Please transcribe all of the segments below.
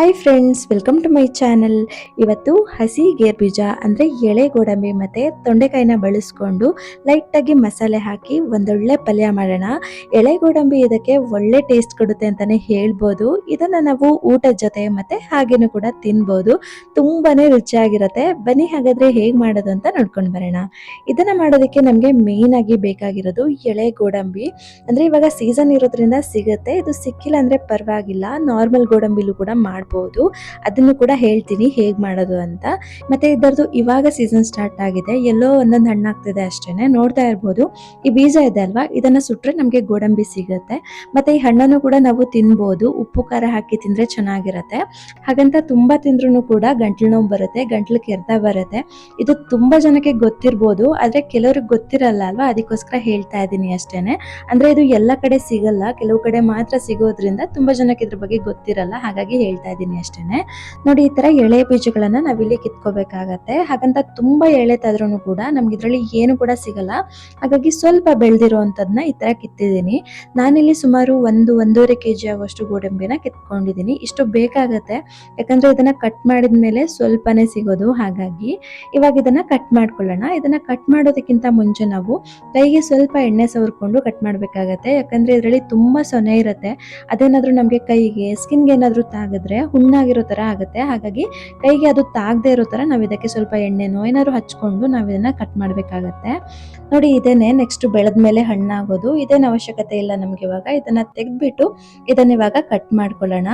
Hi friends welcome to my channel ಇವತ್ತು ಹಸಿ gear ಬೀಜ ಅಂದರೆ ಎಳೆ ಗೋಡಂಬಿ ಮತ್ತು ತೊಂಡೆಕಾಯಿನ ಬಳಸ್ಕೊಂಡು ಲೈಟಾಗಿ ಮಸಾಲೆ ಹಾಕಿ ಒಂದೊಳ್ಳೆ ಪಲ್ಯ ಮಾಡೋಣ. ಎಳೆ ಗೋಡಂಬಿ ಇದಕ್ಕೆ ಒಳ್ಳೆ ಟೇಸ್ಟ್ ಕೊಡುತ್ತೆ ಅಂತಲೇ ಹೇಳ್ಬೋದು. ಇದನ್ನು ನಾವು ಊಟದ ಜೊತೆ ಮತ್ತು ಹಾಗೇನೂ ಕೂಡ ತಿನ್ಬೋದು. ತುಂಬಾ ರುಚಿಯಾಗಿರುತ್ತೆ. ಬನ್ನಿ ಹಾಗಾದರೆ ಹೇಗೆ ಮಾಡೋದು ಅಂತ ನೋಡ್ಕೊಂಡು ಬರೋಣ. ಇದನ್ನು ಮಾಡೋದಕ್ಕೆ ನಮಗೆ ಆಗಿ ಬೇಕಾಗಿರೋದು ಎಳೆ ಗೋಡಂಬಿ. ಅಂದರೆ ಇವಾಗ ಸೀಸನ್ ಇರೋದ್ರಿಂದ ಸಿಗುತ್ತೆ. ಇದು ಸಿಕ್ಕಿಲ್ಲ ಅಂದರೆ ಪರವಾಗಿಲ್ಲ. ನಾರ್ಮಲ್ ಗೋಡಂಬಿಲೂ ಕೂಡ ಮಾಡ್ಬೋದು. ಅದನ್ನು ಕೂಡ ಹೇಳ್ತೀನಿ ಹೇಗೆ ಮಾಡೋದು ಅಂತ. ಮತ್ತೆ ಇದರದ್ದು ಇವಾಗ ಸೀಸನ್ ಸ್ಟಾರ್ಟ್ ಆಗಿದೆ. ಎಲ್ಲೋ ಒಂದೊಂದು ಹಣ್ಣಾಗ್ತಿದೆ ಅಷ್ಟೇನೆ. ನೋಡ್ತಾ ಇರ್ಬೋದು. ಈ ಬೀಜ ಇದೆ ಅಲ್ವಾ? ಇದನ್ನ ಸುಟ್ರೆ ನಮಗೆ ಗೋಡಂಬಿ ಸಿಗುತ್ತೆ. ಮತ್ತೆ ಈ ಹಣ್ಣನ್ನು ಕೂಡ ನಾವು ತಿನ್ಬೋದು. ಉಪ್ಪು, ಖಾರ ಹಾಕಿ ತಿಂದ್ರೆ ಚೆನ್ನಾಗಿರುತ್ತೆ. ಹಾಗಂತ ತುಂಬಾ ತಿಂದ್ರೂ ಕೂಡ ಗಂಟ್ಲು ನೋವು ಬರುತ್ತೆ, ಗಂಟ್ಲು ಕೆರೆತ ಬರುತ್ತೆ. ಇದು ತುಂಬಾ ಜನಕ್ಕೆ ಗೊತ್ತಿರ್ಬೋದು. ಆದ್ರೆ ಕೆಲವ್ರಿಗೆ ಗೊತ್ತಿರಲ್ಲ ಅಲ್ವಾ? ಅದಕ್ಕೋಸ್ಕರ ಹೇಳ್ತಾ ಇದ್ದೀನಿ ಅಷ್ಟೇನೆ. ಅಂದ್ರೆ ಇದು ಎಲ್ಲ ಕಡೆ ಸಿಗಲ್ಲ. ಕೆಲವು ಕಡೆ ಮಾತ್ರ ಸಿಗೋದ್ರಿಂದ ತುಂಬಾ ಜನಕ್ಕೆ ಇದ್ರ ಬಗ್ಗೆ ಗೊತ್ತಿರಲ್ಲ. ಹಾಗಾಗಿ ಹೇಳ್ತಾ ಇದ್ದೀನಿ ಅಷ್ಟೇನೆ. ನೋಡಿ, ಈ ತರ ಎಳೆ ಬೀಜಗಳನ್ನ ನಾವಿಲ್ಲಿ ಕಿತ್ಕೋಬೇಕಾಗತ್ತೆ. ಹಾಗಂತ ತುಂಬಾ ಎಳೆ ತಾದ್ರೂ ಕೂಡ ನಮ್ಗೆ ಇದ್ರಲ್ಲಿ ಏನು ಕೂಡ ಸಿಗಲ್ಲ. ಹಾಗಾಗಿ ಸ್ವಲ್ಪ ಬೆಳೆದಿರೋಂಥದ್ನ ಈ ತರ ಕಿತ್ತಿದ್ದೀನಿ. ನಾನಿಲ್ಲಿ ಸುಮಾರು ಒಂದು, ಒಂದೂವರೆ ಕೆ ಜಿ ಆಗುವಷ್ಟು ಗೋಡಂಬಿನ ಕಿತ್ಕೊಂಡಿದ್ದೀನಿ. ಇಷ್ಟು ಬೇಕಾಗತ್ತೆ. ಯಾಕಂದ್ರೆ ಇದನ್ನ ಕಟ್ ಮಾಡಿದ್ಮೇಲೆ ಸ್ವಲ್ಪನೇ ಸಿಗೋದು. ಹಾಗಾಗಿ ಇವಾಗ ಇದನ್ನ ಕಟ್ ಮಾಡ್ಕೊಳ್ಳೋಣ. ಇದನ್ನ ಕಟ್ ಮಾಡೋದಕ್ಕಿಂತ ಮುಂಚೆ ನಾವು ಕೈಗೆ ಸ್ವಲ್ಪ ಎಣ್ಣೆ ಸವರ್ಕೊಂಡು ಕಟ್ ಮಾಡ್ಬೇಕಾಗತ್ತೆ. ಯಾಕಂದ್ರೆ ಇದರಲ್ಲಿ ತುಂಬಾ ಸೊನೆ ಇರುತ್ತೆ. ಅದೇನಾದ್ರೂ ನಮಗೆ ಕೈಗೆ ಸ್ಕಿನ್ಗೆ ಏನಾದ್ರೂ ತಾಗಿದ್ರೆ ಹುಣ್ಣಾಗಿರೋ ತರ ಆಗುತ್ತೆ. ಹಾಗಾಗಿ ಕೈಗೆ ಅದು ತಾಗದೇ ಇರೋ ತರ ನಾವು ಇದಕ್ಕೆ ಸ್ವಲ್ಪ ಎಣ್ಣೆನೋ ಏನಾದ್ರು ಹಚ್ಕೊಂಡು ನಾವು ಇದನ್ನ ಕಟ್ ಮಾಡಬೇಕಾಗತ್ತೆ. ನೋಡಿ ಇದೇನೆ ನೆಕ್ಸ್ಟ್ ಬೆಳೆದ ಮೇಲೆ ಹಣ್ಣಾಗೋದು. ಇದೇನು ಅವಶ್ಯಕತೆ ಇಲ್ಲ ನಮ್ಗೆ ಇವಾಗ. ಇದನ್ನ ತೆಗೆದ್ಬಿಟ್ಟು ಇದನ್ನ ಇವಾಗ ಕಟ್ ಮಾಡ್ಕೊಳ್ಳೋಣ.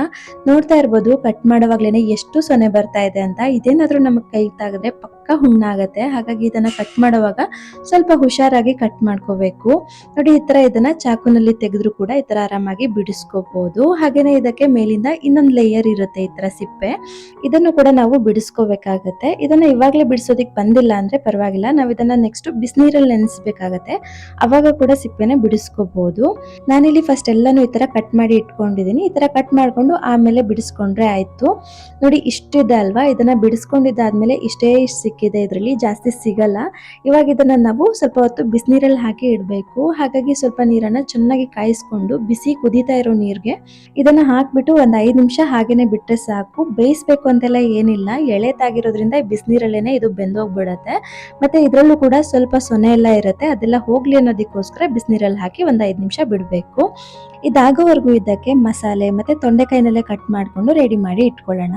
ನೋಡ್ತಾ ಇರ್ಬೋದು ಕಟ್ ಮಾಡುವಾಗ್ಲೇನೆ ಎಷ್ಟು ಸೊನೆ ಬರ್ತಾ ಇದೆ ಅಂತ. ಇದೇನಾದ್ರೂ ನಮಗೆ ಕೈ ತಾಗಿದ್ರೆ ಪಕ್ಕ ಹುಣ್ಣಾಗತ್ತೆ. ಹಾಗಾಗಿ ಇದನ್ನ ಕಟ್ ಮಾಡುವಾಗ ಸ್ವಲ್ಪ ಹುಷಾರಾಗಿ ಕಟ್ ಮಾಡ್ಕೋಬೇಕು. ನೋಡಿ, ಈ ತರ ಇದನ್ನ ಚಾಕುನಲ್ಲಿ ತೆಗೆದ್ರು ಕೂಡ ಈ ತರ ಆರಾಮಾಗಿ ಬಿಡಿಸ್ಕೋಬಹುದು ಹಾಗೇನೆ ಇದಕ್ಕೆ ಮೇಲಿಂದ ಇನ್ನೊಂದು ಲೇಯರ್ ಇರುತ್ತೆ ಈ ತರ ಸಿಪ್ಪೆ. ಇದನ್ನು ಕೂಡ ನಾವು ಬಿಡಿಸ್ಕೋಬೇಕಾಗತ್ತೆ. ಇದನ್ನ ಇವಾಗ್ಲೇ ಬಿಡಿಸೋದಿಕ್ ಬಂದಿಲ್ಲ ಅಂದ್ರೆ ಪರವಾಗಿಲ್ಲ. ನಾವು ಇದನ್ನ ನೆಕ್ಸ್ಟ್ ಬಿಸಿನೀರಲ್ಲಿ ನೆನೆಸ್ಬೇಕಾಗತ್ತೆ. ಅವಾಗ ಕೂಡ ಸಿಪ್ಪೆನ ಬಿಡಿಸ್ಕೋಬಹುದು ನಾನಿಲ್ಲಿ ಫಸ್ಟ್ ಎಲ್ಲಾನು ಈ ತರ ಕಟ್ ಮಾಡಿ ಇಟ್ಕೊಂಡಿದೀನಿ. ಈ ತರ ಕಟ್ ಮಾಡ್ಕೊಂಡು ಆಮೇಲೆ ಬಿಡಿಸ್ಕೊಂಡ್ರೆ ಆಯ್ತು. ನೋಡಿ, ಇಷ್ಟಿದೆ ಅಲ್ವಾ? ಇದನ್ನ ಬಿಡಿಸ್ಕೊಂಡಿದ್ದಾದ್ಮೇಲೆ ಇಷ್ಟೇ ಇಷ್ಟು ಸಿಕ್ಕಿದೆ ಇದರಲ್ಲಿ, ಜಾಸ್ತಿ ಸಿಗಲ್ಲ. ಇವಾಗ ಇದನ್ನ ನಾವು ಸ್ವಲ್ಪ ಹೊತ್ತು ಬಿಸಿನೀರಲ್ಲಿ ಹಾಕಿ ಇಡಬೇಕು. ಹಾಗಾಗಿ ಸ್ವಲ್ಪ ನೀರನ್ನ ಚೆನ್ನಾಗಿ ಕಾಯಿಸ್ಕೊಂಡು ಬಿಸಿ ಕುದೀತಾ ಇರೋ ನೀರಿಗೆ ಇದನ್ನ ಹಾಕ್ಬಿಟ್ಟು ಒಂದು ಐದು ನಿಮಿಷ ಹಾಗೇನೆ ಬಿಟ್ಟರೆ ಸಾಕು. ಬೇಯಿಸ್ಬೇಕು ಅಂತೆಲ್ಲ ಏನಿಲ್ಲ. ಎಳೆತಾಗಿರೋದ್ರಿಂದ ಬಿಸಿನೀರಲ್ಲೇ ಇದು ಬೆಂದೋಗ್ಬಿಡತ್ತೆ. ಮತ್ತೆ ಇದ್ರಲ್ಲೂ ಕೂಡ ಸ್ವಲ್ಪ ಸೊನೆ ಎಲ್ಲ ಇರುತ್ತೆ. ಅದೆಲ್ಲ ಹೋಗ್ಲಿ ಅನ್ನೋದಕ್ಕೋಸ್ಕರ ಬಿಸಿನೀರಲ್ಲಿ ಹಾಕಿ ಒಂದು ಐದು ನಿಮಿಷ ಬಿಡಬೇಕು. ಇದಾಗೋವರೆಗೂ ಇದಕ್ಕೆ ಮಸಾಲೆ ಮತ್ತೆ ತೊಂಡೆಕಾಯಿನಲ್ಲೇ ಕಟ್ ಮಾಡ್ಕೊಂಡು ರೆಡಿ ಮಾಡಿ ಇಟ್ಕೊಳ್ಳೋಣ.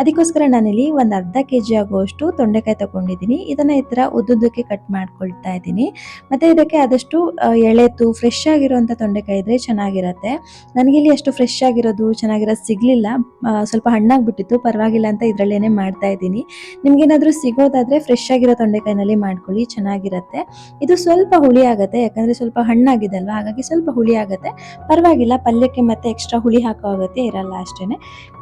ಅದಕ್ಕೋಸ್ಕರ ನಾನಿಲ್ಲಿ ಒಂದು ಅರ್ಧ ಕೆ ಜಿ ಆಗುವಷ್ಟು ತೊಂಡೆಕಾಯಿ ತಗೊಂಡಿದ್ದೀನಿ. ಇದನ್ನ ಈ ಥರ ಉದ್ದುದ್ದಕ್ಕೆ ಕಟ್ ಮಾಡ್ಕೊಳ್ತಾ ಇದ್ದೀನಿ. ಮತ್ತೆ ಇದಕ್ಕೆ ಆದಷ್ಟು ಎಳೆತು ಫ್ರೆಶ್ ಆಗಿರೋಂಥ ತೊಂಡೆಕಾಯಿ ಇದ್ರೆ ಚೆನ್ನಾಗಿರತ್ತೆ. ನನಗಿಲ್ಲಿ ಅಷ್ಟು ಫ್ರೆಶ್ ಆಗಿರೋದು, ಚೆನ್ನಾಗಿರೋದು ಸಿಗ್ಲಿಲ್ಲ. ಸ್ವಲ್ಪ ಹಣ್ಣಾಗ್ಬಿಟ್ಟಿತ್ತು. ಪರವಾಗಿಲ್ಲ ಅಂತ ಇದ್ರಲ್ಲೇನೆ ಮಾಡ್ತಾ ಇದ್ದೀನಿ. ನಿಮಗೇನಾದರೂ ಸಿಗೋದಾದ್ರೆ ಫ್ರೆಶ್ ಆಗಿರೋ ತೊಂಡೆಕಾಯಿನಲ್ಲಿ ಮಾಡ್ಕೊಳ್ಳಿ, ಚೆನ್ನಾಗಿರುತ್ತೆ. ಇದು ಸ್ವಲ್ಪ ಹುಳಿ ಆಗುತ್ತೆ. ಯಾಕಂದ್ರೆ ಸ್ವಲ್ಪ ಹಣ್ಣಾಗಿದೆ ಅಲ್ವಾ ಹಾಗಾಗಿ ಸ್ವಲ್ಪ ಹುಳಿ ಆಗತ್ತೆ. ಪರವಾಗಿಲ್ಲ, ಪಲ್ಯಕ್ಕೆ ಮತ್ತೆ ಎಕ್ಸ್ಟ್ರಾ ಹುಳಿ ಹಾಕೋ ಅಗತ್ಯ ಇರಲ್ಲ ಅಷ್ಟೇ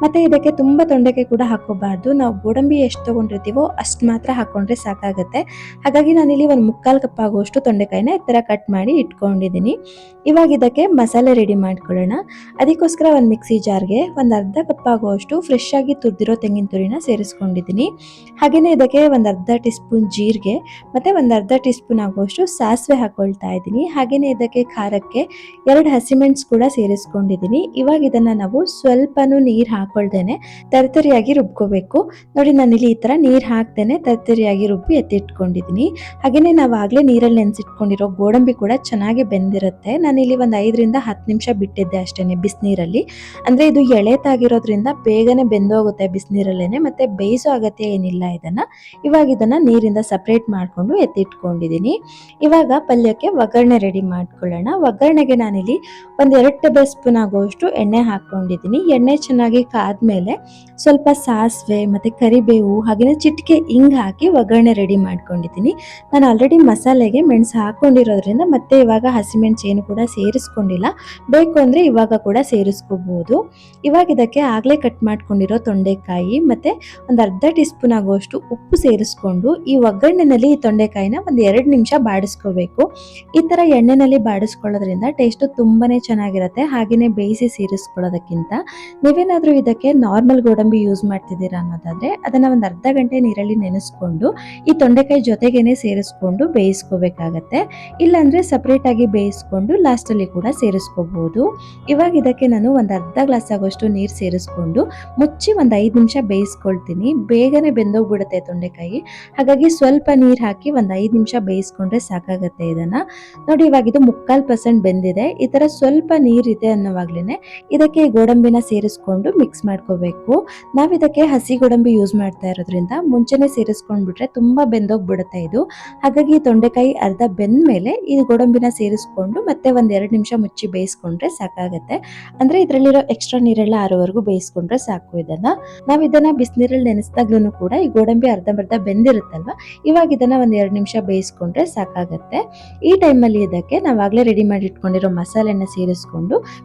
ಮತ್ತೆ ಇದಕ್ಕೆ ತುಂಬಾ ತೊಂಡೆಕಾಯಿ ಕೂಡ ಹಾಕೋಬಾರ್ದು ನಾವು ಗೋಡಂಬಿ ಎಷ್ಟು ತಗೊಂಡಿರ್ತೀವೋ ಅಷ್ಟು ಮಾತ್ರ ಹಾಕೊಂಡ್ರೆ ಸಾಕಾಗುತ್ತೆ. ಹಾಗಾಗಿ ನಾನಿಲ್ಲಿ ಒಂದು ಮುಕ್ಕಾಲು ಕಪ್ ಆಗುವಷ್ಟು ತೊಂಡೆಕಾಯಿನ ಈ ತರ ಕಟ್ ಮಾಡಿ ಇಟ್ಕೊಂಡಿದ್ದೀನಿ. ಇವಾಗ ಇದಕ್ಕೆ ಮಸಾಲೆ ರೆಡಿ ಮಾಡ್ಕೊಳ್ಳೋಣ. ಅದಕ್ಕೋಸ್ಕರ ಒಂದು ಮಿಕ್ಸಿ ಜಾರ್ಗೆ ಒಂದು ಅರ್ಧ ಕಪ್ ಆಗುವಷ್ಟು ಫ್ರೆಶ್ ಆಗಿ ತುರಿದಿರೋ ತೆಂಗಿನ ತುರಿನ ಸೇರಿಸ್ಕೊಂಡಿದ್ದೀನಿ. ಹಾಗೆಯೇ ಇದಕ್ಕೆ ಒಂದು ಅರ್ಧ ಟೀ ಸ್ಪೂನ್ ಜೀರಿಗೆ ಮತ್ತೆ ಒಂದು ಅರ್ಧ ಟೀ ಸ್ಪೂನ್ ಆಗುವಷ್ಟು ಸಾಸಿವೆ ಹಾಕ್ಕೊಳ್ತಾ ಇದ್ದೀನಿ. ಹಾಗೆಯೇ ಇದಕ್ಕೆ ಖಾರಕ್ಕೆ ಎರಡು ಹಸಿಮೆಣಸು ಕೂಡ ಸೇರಿಸ್ಕೊಂಡಿದ್ದೀನಿ. ಇವಾಗ ಇದನ್ನ ನಾವು ಸ್ವಲ್ಪನೂ ನೀರು ಹಾಕೊಳ್ದೇನೆ ತರಿತರಿಯಾಗಿ ರುಬ್ಕೋಬೇಕು. ನೋಡಿ ನಾನಿಲ್ಲಿ ಈ ತರ ನೀರು ಹಾಕ್ದೇನೆ ತರಿತರಿಯಾಗಿ ರುಬ್ಬಿ ಎತ್ತಿಟ್ಕೊಂಡಿದ್ದೀನಿ. ಹಾಗೆಯೇ ನಾವು ಆಗ್ಲೇ ನೀರಲ್ಲಿ ನೆನೆಸಿಟ್ಕೊಂಡಿರೋ ಗೋಡಂಬಿ ಕೂಡ ಚೆನ್ನಾಗಿ ಬೆಂದಿರುತ್ತೆ. ನಾನಿಲ್ಲಿ ಒಂದು ಐದರಿಂದ ಹತ್ತು ನಿಮಿಷ ಬಿಟ್ಟಿದ್ದೆ ಅಷ್ಟೇ ಬಿಸಿನೀರಲ್ಲಿ. ಅಂದ್ರೆ ಇದು ಎಳೆತಾಗಿರೋದ್ರಿಂದ ಬೇಗನೆ ಬೆಂದೋಗುತ್ತೆ ಬಿಸಿನೀರಲ್ಲೇ ಮತ್ತೆ ಬೇಯಿಸೋ ಅಗತ್ಯ ಏನಿಲ್ಲ ಇದನ್ನ. ಇವಾಗ ಇದನ್ನ ನೀರಿಂದ ಸಪ್ರೇಟ್ ಮಾಡ್ಕೊಂಡು ಎತ್ತಿಟ್ಕೊಂಡಿದ್ದೀನಿ. ಇವಾಗ ಪಲ್ಯಕ್ಕೆ ಒಗ್ಗರಣೆ ರೆಡಿ ಮಾಡ್ಕೊಳ್ಳೋಣ. ಒಗ್ಗರಣೆಗೆ ನಾನಿಲ್ಲಿ ಒಂದು ಎರಡು ಟೇಬಲ್ ಸ್ಪೂನ್ ಆಗುವಷ್ಟು ಎಣ್ಣೆ ಹಾಕೊಂಡಿದ್ದೀನಿ ಎಣ್ಣೆ ಚೆನ್ನಾಗಿ ಕಾದ್ಮೇಲೆ ಸ್ವಲ್ಪ ಸಾಸಿವೆ ಮತ್ತೆ ಕರಿಬೇವು ಹಾಗೆಯೇ ಚಿಟಿಕೆ ಹಿಂಗ್ ಹಾಕಿ ಒಗ್ಗರಣೆ ರೆಡಿ ಮಾಡ್ಕೊಂಡಿದ್ದೀನಿ. ನಾನು ಆಲ್ರೆಡಿ ಮಸಾಲೆಗೆ ಮೆಣಸು ಹಾಕೊಂಡಿರೋದ್ರಿಂದ ಮತ್ತೆ ಇವಾಗ ಹಸಿಮೆಣಸು ಏನು ಕೂಡ ಸೇರಿಸ್ಕೊಂಡಿಲ್ಲ. ಬೇಕು ಅಂದರೆ ಇವಾಗ ಕೂಡ ಸೇರಿಸ್ಕೋಬಹುದು ಇವಾಗ ಇದಕ್ಕೆ ಆಗಲೇ ಕಟ್ ಮಾಡ್ಕೊಂಡಿರೋ ತೊಂಡೆಕಾಯಿ ಮತ್ತೆ ಒಂದು ಅರ್ಧ ಟೀ ಸ್ಪೂನ್ ಆಗುವಷ್ಟು ಉಪ್ಪು ಸೇರಿಸ್ಕೊಂಡು ಈ ಒಗ್ಗರಣೆನಲ್ಲಿ ಈ ತೊಂಡೆಕಾಯಿನ ಒಂದು ಎರಡು ನಿಮಿಷ ಬಾಡಿಸ್ಕೋಬೇಕು. ಈ ತರ ಎಣ್ಣೆನಲ್ಲಿ ಬಾಡಿಸ್ಕೊಳ್ಳೋದ್ರಿಂದ ಟೇಸ್ಟ್ ತುಂಬಾನೇ ಚೆನ್ನಾಗಿ ಚೆನ್ನಾಗಿರುತ್ತೆ. ಹಾಗೆಯೇ ಬೇಯಿಸಿ ಸೇರಿಸ್ಕೊಳ್ಳೋದಕ್ಕಿಂತ ನೀವೇನಾದರೂ ಇದಕ್ಕೆ ನಾರ್ಮಲ್ ಗೋಡಂಬಿ ಯೂಸ್ ಮಾಡ್ತಿದ್ದೀರಾ ಅನ್ನೋದಾದರೆ ಅದನ್ನು ಒಂದು ಅರ್ಧ ಗಂಟೆ ನೀರಲ್ಲಿ ನೆನೆಸ್ಕೊಂಡು ಈ ತೊಂಡೆಕಾಯಿ ಜೊತೆಗೇನೆ ಸೇರಿಸ್ಕೊಂಡು ಬೇಯಿಸ್ಕೋಬೇಕಾಗತ್ತೆ. ಇಲ್ಲಾಂದರೆ ಸಪ್ರೇಟಾಗಿ ಬೇಯಿಸ್ಕೊಂಡು ಲಾಸ್ಟಲ್ಲಿ ಕೂಡ ಸೇರಿಸ್ಕೋಬಹುದು ಇವಾಗ ಇದಕ್ಕೆ ನಾನು ಒಂದು ಅರ್ಧ ಗ್ಲಾಸ್ ಆಗೋಷ್ಟು ನೀರು ಸೇರಿಸ್ಕೊಂಡು ಮುಚ್ಚಿ ಒಂದು ಐದು ನಿಮಿಷ ಬೇಯಿಸ್ಕೊಳ್ತೀನಿ. ಬೇಗನೆ ಬೆಂದೋಗ್ಬಿಡುತ್ತೆ ತೊಂಡೆಕಾಯಿ. ಹಾಗಾಗಿ ಸ್ವಲ್ಪ ನೀರು ಹಾಕಿ ಒಂದು ಐದು ನಿಮಿಷ ಬೇಯಿಸ್ಕೊಂಡ್ರೆ ಸಾಕಾಗತ್ತೆ ಇದನ್ನು. ನೋಡಿ ಇವಾಗ ಇದು ಮುಕ್ಕಾಲು ಪರ್ಸೆಂಟ್ ಬೆಂದಿದೆ. ಈ ಥರ ಸ್ವಲ್ಪ ನೀರಿದೆ ಅನ್ನೋವಾಗ್ಲೇ ಇದಕ್ಕೆ ಗೋಡಂಬಿನ ಸೇರಿಸ್ಕೊಂಡು ಮಿಕ್ಸ್ ಮಾಡ್ಕೋಬೇಕು. ನಾವು ಇದಕ್ಕೆ ಹಸಿ ಗೋಡಂಬಿ ಯೂಸ್ ಮಾಡ್ತಾ ಇರೋದ್ರಿಂದ ಮುಂಚೆನೆ ಸೇರಿಸ್ಕೊಂಡ್ಬಿಟ್ರೆ ತುಂಬ ಬೆಂದೋಗ್ಬಿಡುತ್ತೆ ಇದು. ಹಾಗಾಗಿ ತೊಂಡೆಕಾಯಿ ಅರ್ಧ ಬೆಂದ ಮೇಲೆ ಈ ಗೋಡಂಬಿನ ಸೇರಿಸ್ಕೊಂಡು ಮತ್ತೆ ಒಂದೆರಡು ನಿಮಿಷ ಮುಚ್ಚಿ ಬೇಯಿಸ್ಕೊಂಡ್ರೆ ಸಾಕಾಗತ್ತೆ. ಅಂದ್ರೆ ಇದರಲ್ಲಿರೋ ಎಕ್ಸ್ಟ್ರಾ ನೀರೆಲ್ಲ ಆರೋವರೆಗೂ ಬೇಯಿಸ್ಕೊಂಡ್ರೆ ಸಾಕು ಇದನ್ನ. ನಾವು ಇದನ್ನ ಬಿಸಿನೀರಲ್ಲಿ ನೆನೆಸಿದಾಗ್ಲೂ ಕೂಡ ಈ ಗೋಡಂಬಿ ಅರ್ಧಂಬರ್ಧ ಬೆಂದಿರುತ್ತಲ್ವ? ಇವಾಗ ಇದನ್ನ ಒಂದೆರಡು ನಿಮಿಷ ಬೇಯಿಸ್ಕೊಂಡ್ರೆ ಸಾಕಾಗತ್ತೆ. ಈ ಟೈಮಲ್ಲಿ ಇದಕ್ಕೆ ನಾವಾಗಲೇ ರೆಡಿ ಮಾಡಿ ಇಟ್ಕೊಂಡಿರೋ ಮಸಾಲೆನ ಸೇರಿಸ್ಕೊಂಡು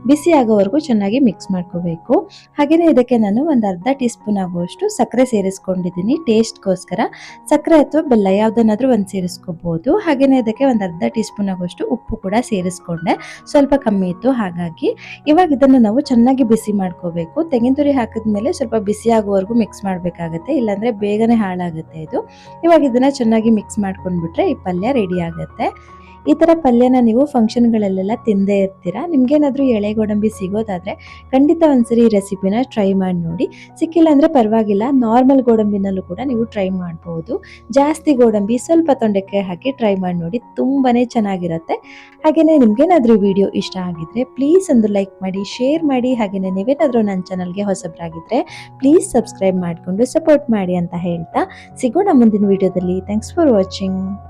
ಬಿಸಿ ಆಗೋವರೆಗೂ ಚೆನ್ನಾಗಿ ಮಿಕ್ಸ್ ಮಾಡ್ಕೋಬೇಕು. ಹಾಗೆಯೇ ಇದಕ್ಕೆ ನಾನು ಒಂದು ಅರ್ಧ ಟೀ ಸ್ಪೂನ್ ಆಗುವಷ್ಟು ಸಕ್ಕರೆ ಸೇರಿಸ್ಕೊಂಡಿದ್ದೀನಿ. ಟೇಸ್ಟ್ಗೋಸ್ಕರ ಸಕ್ಕರೆ ಅಥವಾ ಬೆಲ್ಲ ಯಾವುದನ್ನಾದರೂ ಒಂದು ಸೇರಿಸ್ಕೋಬೋದು. ಹಾಗೆಯೇ ಇದಕ್ಕೆ ಒಂದು ಅರ್ಧ ಟೀ ಸ್ಪೂನ್ ಆಗುವಷ್ಟು ಉಪ್ಪು ಕೂಡ ಸೇರಿಸ್ಕೊಂಡೆ. ಸ್ವಲ್ಪ ಕಮ್ಮಿ ಇತ್ತು, ಹಾಗಾಗಿ ಇವಾಗ ಇದನ್ನು ನಾವು ಚೆನ್ನಾಗಿ ಬಿಸಿ ಮಾಡ್ಕೋಬೇಕು. ತೆಂಗಿನ ತುರಿ ಹಾಕಿದ್ಮೇಲೆ ಸ್ವಲ್ಪ ಬಿಸಿ ಆಗುವವರೆಗೂ ಮಿಕ್ಸ್ ಮಾಡಬೇಕಾಗತ್ತೆ, ಇಲ್ಲಾಂದರೆ ಬೇಗನೆ ಹಾಳಾಗುತ್ತೆ ಇದು. ಇವಾಗ ಇದನ್ನ ಚೆನ್ನಾಗಿ ಮಿಕ್ಸ್ ಮಾಡ್ಕೊಂಡ್ಬಿಟ್ರೆ ಈ ಪಲ್ಯ ರೆಡಿ ಆಗುತ್ತೆ. ಈ ಥರ ಪಲ್ಯನ ನೀವು ಫಂಕ್ಷನ್ಗಳಲ್ಲೆಲ್ಲ ತಿಂದೇ ಇರ್ತೀರಾ? ನಿಮ್ಗೇನಾದ್ರೂ ಎಳೆ ಗೋಡಂಬಿ ಸಿಗೋದಾದ್ರೆ ಖಂಡಿತ ಒಂದ್ಸರಿ ಈ ರೆಸಿಪಿನ ಟ್ರೈ ಮಾಡಿ ನೋಡಿ. ಸಿಕ್ಕಿಲ್ಲ ಅಂದರೆ ಪರವಾಗಿಲ್ಲ ನಾರ್ಮಲ್ ಗೋಡಂಬಿನಲ್ಲೂ ಕೂಡ ನೀವು ಟ್ರೈ ಮಾಡ್ಬೋದು. ಜಾಸ್ತಿ ಗೋಡಂಬಿ ಸ್ವಲ್ಪ ತೊಂಡಕ್ಕೆ ಹಾಕಿ ಟ್ರೈ ಮಾಡಿ ನೋಡಿ ತುಂಬಾ ಚೆನ್ನಾಗಿರುತ್ತೆ. ಹಾಗೆಯೇ ನಿಮ್ಗೇನಾದರೂ ವಿಡಿಯೋ ಇಷ್ಟ ಆಗಿದ್ರೆ ಪ್ಲೀಸ್ ಒಂದು ಲೈಕ್ ಮಾಡಿ ಶೇರ್ ಮಾಡಿ. ಹಾಗೆಯೇ ನೀವೇನಾದರೂ ನನ್ನ ಚಾನಲ್ಗೆ ಹೊಸಬ್ರಾಗಿದ್ದರೆ ಪ್ಲೀಸ್ ಸಬ್ಸ್ಕ್ರೈಬ್ ಮಾಡಿಕೊಂಡು ಸಪೋರ್ಟ್ ಮಾಡಿ ಅಂತ ಹೇಳ್ತಾ ಸಿಗೋಣ ಮುಂದಿನ ವಿಡಿಯೋದಲ್ಲಿ ಥ್ಯಾಂಕ್ಸ್ ಫಾರ್ ವಾಚಿಂಗ್